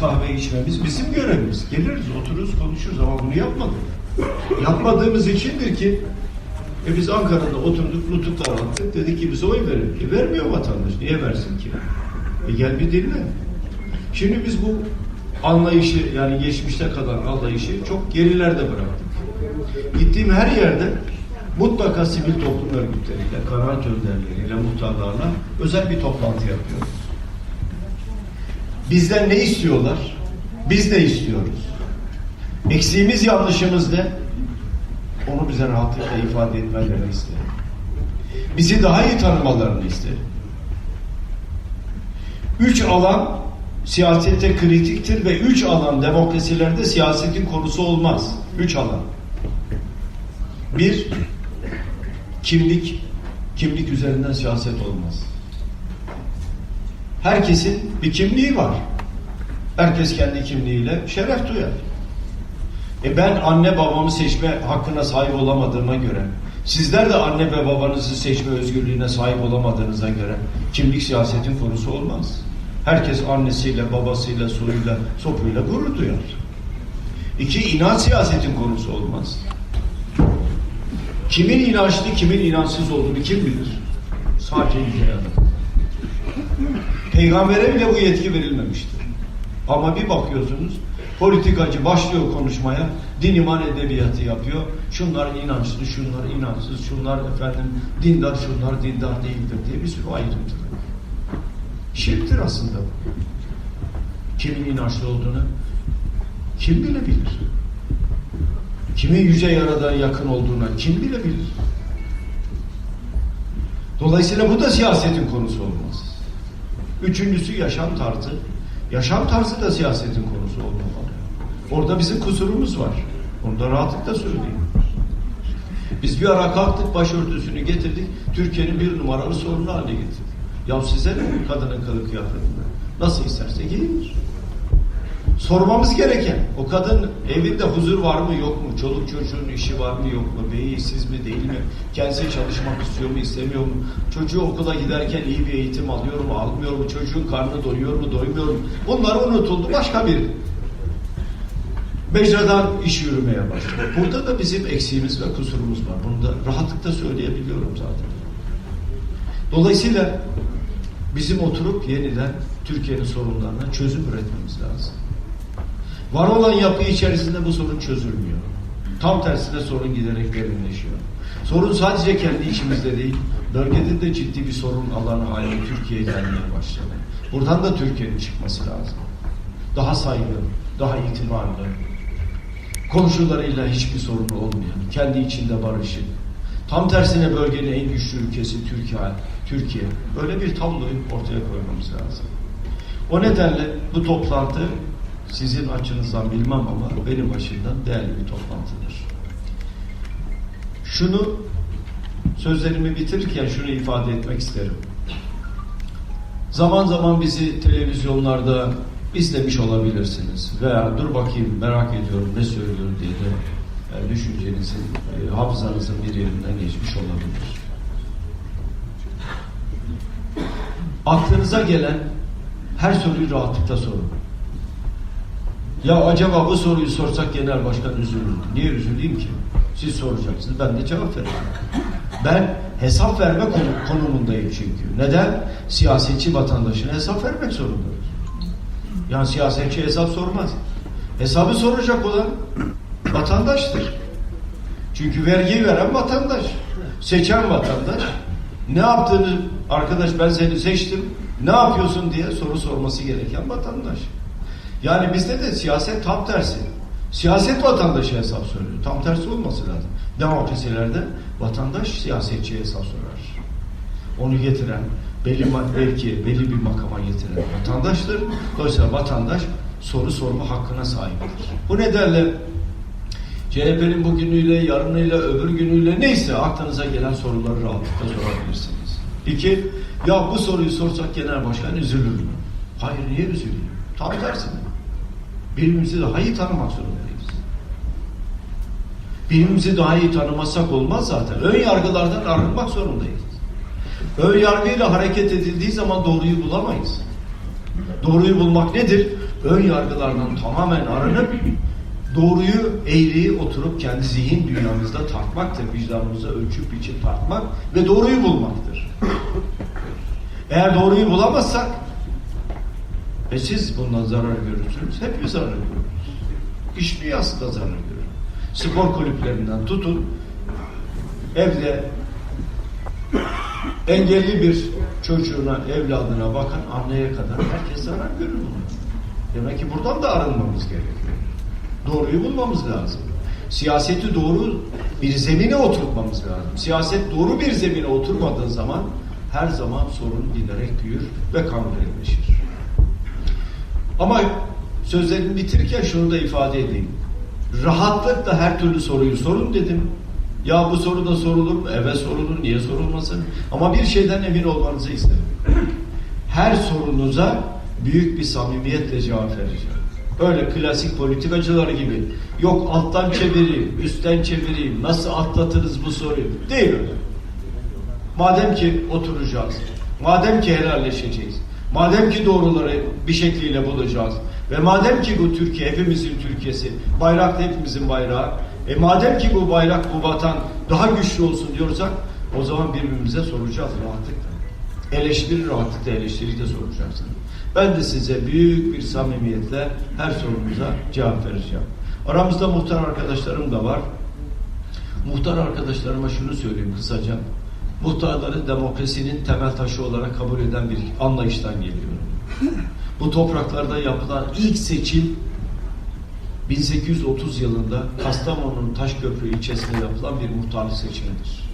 Kahve içmemiz bizim görevimiz. Geliriz, otururuz, konuşuruz ama bunu yapmadık. Yapmadığımız içindir ki e biz Ankara'da oturduk, nutuklar attık. Dedik ki bize oy verin. E vermiyor vatandaş. Niye versin ki? E gel bir dinle. Şimdi biz bu anlayışı yani geçmişte kalan anlayışı çok gerilerde bıraktık. Gittiğim her yerde mutlaka sivil toplum örgütleriyle, kanaat önderleriyle, muhtarlarla özel bir toplantı yapıyoruz. Bizden ne istiyorlar? Biz de istiyoruz. Eksiğimiz yanlışımız ne? Onu bize rahatlıkla ifade etmelerini isterim. Bizi daha iyi tanımalarını isterim. Üç alan siyasete kritiktir ve üç alan demokrasilerde siyasetin konusu olmaz. Üç alan. Bir, kimlik. Kimlik üzerinden siyaset olmaz. Herkesin bir kimliği var. Herkes kendi kimliğiyle şeref duyar. E ben anne babamı seçme hakkına sahip olamadığıma göre, sizler de anne ve babanızı seçme özgürlüğüne sahip olamadığınıza göre kimlik siyasetin konusu olmaz. Herkes annesiyle, babasıyla, soyuyla, sopuyla gurur duyar. İki, inanç siyasetin konusu olmaz. Kimin inançlı, kimin inançsız olduğunu kim bilir? Sadece Yüce Yaradan. Peygambere bile bu yetki verilmemiştir. Ama bir bakıyorsunuz politikacı başlıyor konuşmaya din iman edebiyatı yapıyor. Şunlar inançlı, şunlar inançsız, şunlar efendim dindar, şunlar dindar değildir diye bir sürü ayrıntı. Şirktir aslında bu. Kimin inançlı olduğunu kim bilebilir? Kimin yüce yaradan yakın olduğuna kim bilebilir? Dolayısıyla bu da siyasetin konusu olmaz. Üçüncüsü yaşam tarzı. Yaşam tarzı da siyasetin konusu olmamalı. Orada bizim kusurumuz var. Onu da rahatlıkla söyleyeyim. Biz bir ara kalktık başörtüsünü getirdik. Türkiye'nin bir numaralı sorunu haline getirdik. Ya size ne kadının kılık kıyafetinde? Nasıl isterse giyinir. Sormamız gereken o kadın evinde huzur var mı yok mu? Çoluk çocuğun işi var mı yok mu? Beyi işsiz mi değil mi? Kendisi çalışmak istiyor mu istemiyor mu? Çocuğu okula giderken iyi bir eğitim alıyor mu almıyor mu? Çocuğun karnı doyuyor mu doymuyor mu? Bunlar unutuldu başka bir mecradan iş yürümeye başladı. Burada da bizim eksiğimiz ve kusurumuz var. Bunu da rahatlıkla söyleyebiliyorum zaten. Dolayısıyla bizim oturup yeniden Türkiye'nin sorunlarına çözüm üretmemiz lazım. Var olan yapı içerisinde bu sorun çözülmüyor. Tam tersine sorun giderek derinleşiyor. Sorun sadece kendi içimizde değil, bölgede de ciddi bir sorun alanı haline Türkiye'ye gelmeye başladı. Buradan da Türkiye'nin çıkması lazım. Daha saygın, daha itibarlı, komşularıyla hiçbir sorunu olmayan, kendi içinde barışık. Tam tersine bölgenin en güçlü ülkesi Türkiye, Türkiye. Böyle bir tabloyu ortaya koymamız lazım. O nedenle bu toplantı sizin açınızdan bilmem ama benim açımdan değerli bir toplantıdır. Şunu sözlerimi bitirirken şunu ifade etmek isterim. Zaman zaman bizi televizyonlarda izlemiş olabilirsiniz veya dur bakayım merak ediyorum ne söylüyor diye de e, düşüncenizin, e, hafızanızın bir yerinden geçmiş olabilir. Aklınıza gelen her soruyu rahatlıkla sorun. Ya acaba bu soruyu sorsak genel başkan üzülür. Niye üzüleyim ki? Siz soracaksınız. Ben de cevap vereceğim. Ben hesap verme konumundayım çünkü. Neden? Siyasetçi vatandaşına hesap vermek zorundadır. Yani siyasetçi hesap sormaz. Hesabı soracak olan vatandaştır. Çünkü vergi veren vatandaş. Seçen vatandaş. Ne yaptığını arkadaş ben seni seçtim. Ne yapıyorsun diye soru sorması gereken vatandaş. Yani bizde de siyaset tam tersi. Siyaset vatandaşa hesap soruyor. Tam tersi olması lazım. Demokrasilerde vatandaş siyasetçiye hesap sorar. Onu getiren, belli belki belli bir makama getiren vatandaştır. Dolayısıyla vatandaş soru sorma hakkına sahiptir. Bu nedenle CHP'nin bugünüyle, yarınıyla, öbür günüyle neyse aklınıza gelen soruları rahatlıkla sorabilirsiniz. İki, ya bu soruyu sorsak genel başkan üzülür mü? Hayır, niye üzülüyor? Tam tersine. Birbirimizi daha iyi tanımak zorundayız. Birbirimizi daha iyi tanımazsak olmaz zaten. Ön yargılardan arınmak zorundayız. Ön yargıyla hareket edildiği zaman doğruyu bulamayız. Doğruyu bulmak nedir? ön yargılardan tamamen arınıp doğruyu, eğriyi oturup kendi zihin dünyamızda tartmaktır. Vicdanımıza ölçüp biçip tartmak ve doğruyu bulmaktır. Eğer doğruyu bulamazsak e siz bundan zarar görürsünüz. Hepimiz zarar görürüz. İş dünyası zarar görür. Spor kulüplerinden tutun evde engelli bir çocuğuna, evladına bakan anneye kadar herkes zarar görür bunu. Demek ki buradan da arınmamız gerekiyor. Doğruyu bulmamız lazım. Siyaseti doğru bir zemine oturtmamız lazım. Siyaset doğru bir zemine oturmadığı zaman her zaman sorun giderek büyür ve kangrenleşir. Ama sözlerimi bitirirken şunu da ifade edeyim. Rahatlıkla her türlü soruyu sorun dedim. Ya bu soru da sorulur mu? Evet sorulur. Niye sorulmasın? Ama bir şeyden emin olmanızı isterim. Her sorunuza büyük bir samimiyetle cevap vereceğim. Öyle klasik politikacılar gibi. Yok alttan çevireyim, üstten çevireyim. Nasıl atlatırız bu soruyu? Değil öyle. Madem ki oturacağız, madem ki helalleşeceğiz, madem ki doğruları bir şekliyle bulacağız ve madem ki bu Türkiye hepimizin Türkiye'si, bayrak da hepimizin bayrağı, e madem ki bu bayrak, bu vatan daha güçlü olsun diyorsak o zaman birbirimize soracağız rahatlıkla. Eleştiri rahatlıkla eleştiri de soracaksınız. Ben de size büyük bir samimiyetle her sorunuza cevap vereceğim. Aramızda muhtar arkadaşlarım da var. Muhtar arkadaşlarıma şunu söyleyeyim kısaca. Muhtarları demokrasinin temel taşı olarak kabul eden bir anlayıştan geliyorum. Bu topraklarda yapılan ilk seçim 1830 yılında Kastamonu'nun Taşköprü ilçesinde yapılan bir muhtarlık seçimidir.